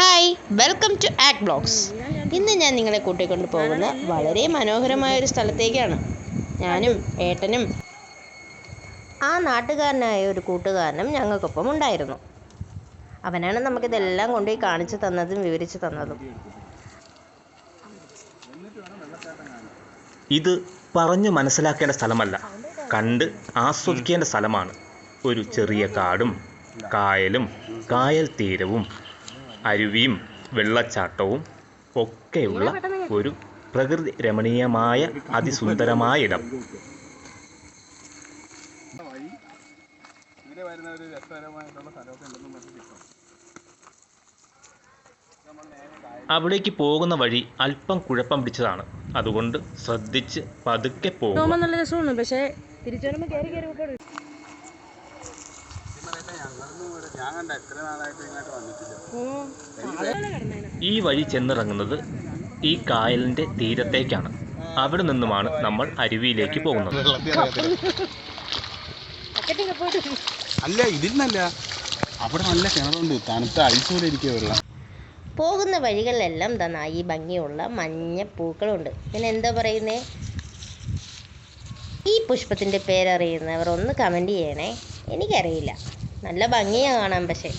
Hi welcome to act blogs. ഇന്ന് ഞാൻ നിങ്ങളെ കൂട്ടിക്കൊണ്ട് പോകുന്ന വളരെ മനോഹരമായ ഒരു സ്ഥലത്തേക്കാണ്. ഞാനും ഏട്ടനും ആ നാട്ടുകാരനായ ഒരു കൂട്ടുകാരനും ഞങ്ങൾക്കൊപ്പം ഉണ്ടായിരുന്നു. അവനാണ് നമുക്കിതെല്ലാം കൊണ്ടുപോയി കാണിച്ചു തന്നതും വിവരിച്ചു തന്നതും. ഇത് പറഞ്ഞു മനസ്സിലാക്കേണ്ട സ്ഥലമല്ല. കണ്ട് ആസ്വദിക്കേണ്ട സ്ഥലമാണ്. ഒരു ചെറിയ കാടും കായലും കായൽ തീരവും അരുവിയും വെള്ളച്ചാട്ടവും ഒക്കെയുള്ള ഒരു പ്രകൃതി രമണീയമായ അതിസുന്ദരമായ ഇടം. വരുന്ന ഒരു രസകരമായിട്ടുള്ള സ്ഥലമൊക്കെ ഉണ്ടെന്ന് മനസ്സിലാക്കാം അവിടേക്ക് പോകുന്ന വഴി അല്പം കുഴപ്പം പിടിച്ചതാണ്. അതുകൊണ്ട് ശ്രദ്ധിച്ച് പതുക്കെ പോകുക ഈ വഴി ചെന്നിറങ്ങുന്നത് ഈ കായലിന്റെ തീരത്തേക്കാണ്. അവിടെ നിന്നുമാണ് നമ്മൾ അരുവിയിലേക്ക് പോകുന്നത്. അല്ല ഇതിന്നല്ല അവിടെ നല്ല കിണറുണ്ട്. തണുത്ത ഐസ് പോലെ ഇരിക്കുക വെള്ളം. പോകുന്ന വഴികളിലെല്ലാം നന്നായി ഈ ഭംഗിയുള്ള മഞ്ഞ പൂക്കളുണ്ട്. പിന്നെ എന്താ പറയുന്നേ? ഈ പുഷ്പത്തിന്റെ പേരറിയുന്നവർ ഒന്ന് കമന്റ് ചെയ്യണേ. എനിക്കറിയില്ല. നല്ല ഭംഗിയാണ് കാണാൻ പക്ഷേ.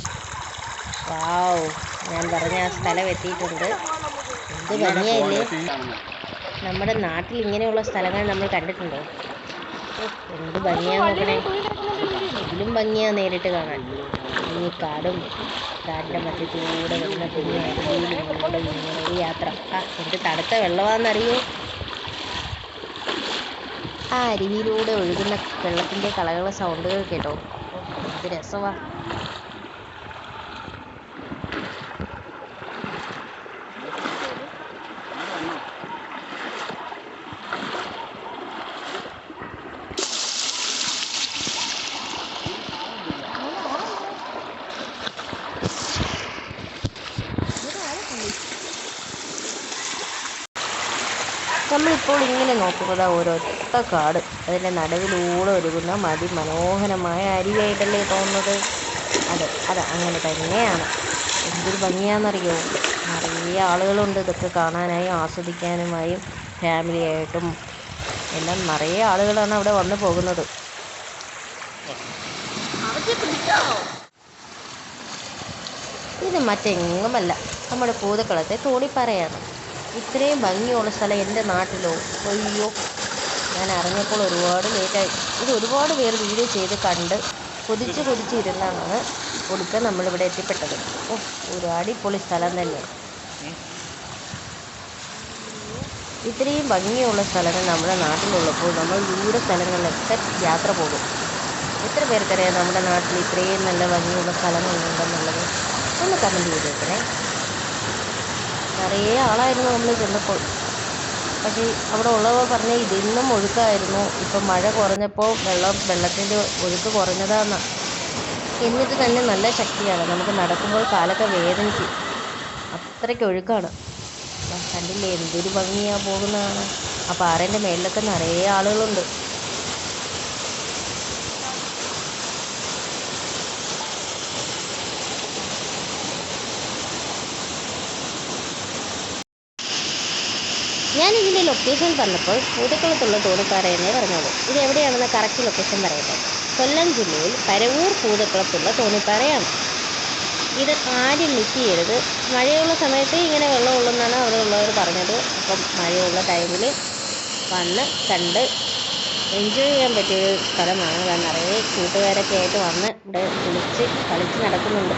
വാവ് ഞാൻ പറഞ്ഞ ആ സ്ഥലം എത്തിയിട്ടുണ്ട്. എന്ത് ഭംഗിയായില്ലേ? നമ്മുടെ നാട്ടിൽ ഇങ്ങനെയുള്ള സ്ഥലങ്ങൾ നമ്മൾ കണ്ടിട്ടുണ്ടോ? എന്ത് ഭംഗിയാ നോക്കണേ. ഇതിലും ഭംഗിയാ നേരിട്ട് കാണാൻ. ഈ കാടും കാടിന്റെ മധ്യത്തിലൂടെ വരുന്ന കുഞ്ഞു യാത്ര. ആ എന്ത് തണുത്ത വെള്ളമാണെന്നറിയോ? ആ അരുവിയിലൂടെ ഒഴുകുന്ന വെള്ളത്തിന്റെ കളകള സൗണ്ടുകൾ കേട്ടോ എന്ത് രസമാ നമ്മളിപ്പോൾ ഇങ്ങനെ നോക്കുന്നത് ഒരൊറ്റ കാട്. അതിന്റെ നടുവിലൂടെ ഒഴുകുന്ന മതി മനോഹരമായ അരുവിയായിട്ടല്ലേ തോന്നുന്നത്? അതെ അതെ അങ്ങനെ തന്നെയാണ്. എന്തൊരു ഭംഗിയാണെന്നറിയോ? നിറയെ ആളുകളുണ്ട് ഇതൊക്കെ കാണാനായും ആസ്വദിക്കാനുമായും ഫാമിലിയായിട്ടും. എല്ലാം നിറയെ ആളുകളാണ് അവിടെ വന്നു പോകുന്നത്. ഇത് മറ്റെങ്ങുമല്ല. നമ്മുടെ പൂതക്കുളത്തെ തോണിപ്പാറയാണ് ഇത്രയും ഭംഗിയുള്ള സ്ഥലം എന്റെ നാട്ടിലോ? അയ്യോ ഞാൻ അറിഞ്ഞപ്പോൾ ഒരുപാട് ലേറ്റായി ഇത് ഒരുപാട് പേർ വീഡിയോ ചെയ്ത് കണ്ട് കൊതിച്ച് കൊതിച്ച് ഇരുന്നാണ് ഒടുക്കം നമ്മളിവിടെ എത്തിപ്പെട്ടത്. ഓ ഒരു അടിപൊളി സ്ഥലം തന്നെ. ഇത്രയും ഭംഗിയുള്ള സ്ഥലങ്ങൾ നമ്മുടെ നാട്ടിലുള്ളപ്പോൾ നമ്മൾ ദൂര സ്ഥലങ്ങളിലൊക്കെ യാത്ര പോകും. എത്ര പേർക്കറിയാം നമ്മുടെ നാട്ടിൽ ഇത്രയും നല്ല ഭംഗിയുള്ള സ്ഥലങ്ങളുണ്ടെന്നുള്ളത്? ഒന്ന് കമന്റ് ചെയ്തേക്കണേ. നിറയെ ആളായിരുന്നു നമ്മൾ ചെന്നപ്പോൾ. പക്ഷേ അവിടെ ഉള്ളവർ പറഞ്ഞ ഇതിന്നും ഒഴുക്കായിരുന്നു. ഇപ്പം മഴ കുറഞ്ഞപ്പോൾ വെള്ളം വെള്ളത്തിന്റെ ഒഴുക്ക് കുറഞ്ഞതാന്ന്. എന്നിട്ട് തന്നെ നല്ല ശക്തിയാണ്. നമുക്ക് നടക്കുമ്പോൾ കാലൊക്കെ വേദനിക്കും. അത്രയ്ക്ക് ഒഴുക്കാണ്. കണ്ടില്ലേ എന്തൊരു ഭംഗിയാ പോകുന്നതാണ്. ആ പാറേന്റെ മേളിലൊക്കെ നിറയെ ആളുകളുണ്ട്. ഞാൻ ഇതിന്റെ ലൊക്കേഷൻ പറഞ്ഞപ്പോൾ പൂതക്കുളത്തുള്ള തോണിപ്പാറ പറഞ്ഞത് ഇത് എവിടെയാണെന്ന് കറക്റ്റ് ലൊക്കേഷൻ പറയട്ടെ. കൊല്ലം ജില്ലയിൽ പരവൂർ പൂതക്കുളത്തുള്ള തോണിപ്പാറയാണ്. ഇത് ആരും മിസ് ചെയ്യരുത് മഴയുള്ള സമയത്ത് ഇങ്ങനെ വെള്ളം അവിടെ ഉള്ളവർ പറഞ്ഞത്. അപ്പം മഴയുള്ള ടൈമിൽ വന്ന് കണ്ട് എൻജോയ് ചെയ്യാൻ പറ്റിയൊരു സ്ഥലമാണ്. കാരണം നിറയെ കൂട്ടുകാരൊക്കെ ആയിട്ട് വന്ന് ഇവിടെ കുളിച്ച് കളിച്ച് നടക്കുന്നുണ്ട്.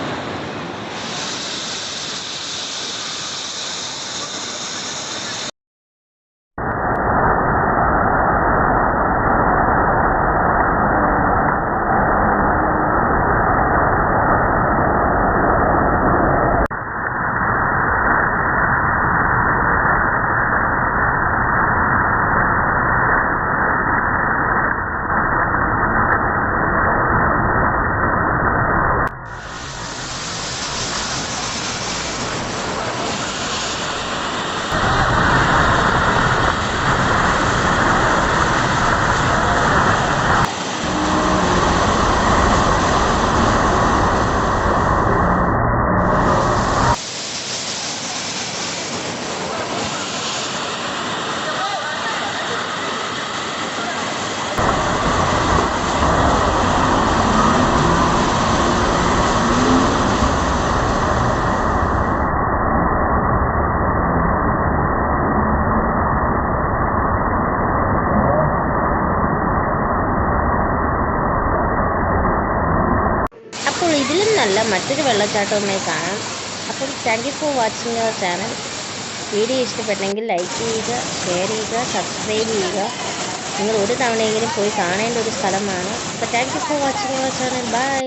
നല്ല മറ്റൊരു വെള്ളച്ചാട്ടവുമായി കാണാം. അപ്പം thank you for watching our channel video ഇഷ്ടപ്പെട്ടെങ്കിൽ ലൈക്ക് ചെയ്യുക ഷെയർ ചെയ്യുക സബ്സ്ക്രൈബ് ചെയ്യുക. നിങ്ങൾ ഒരു തവണയെങ്കിലും പോയി കാണേണ്ട ഒരു സ്ഥലമാണ്. അപ്പോൾ thank you for watching our channel bye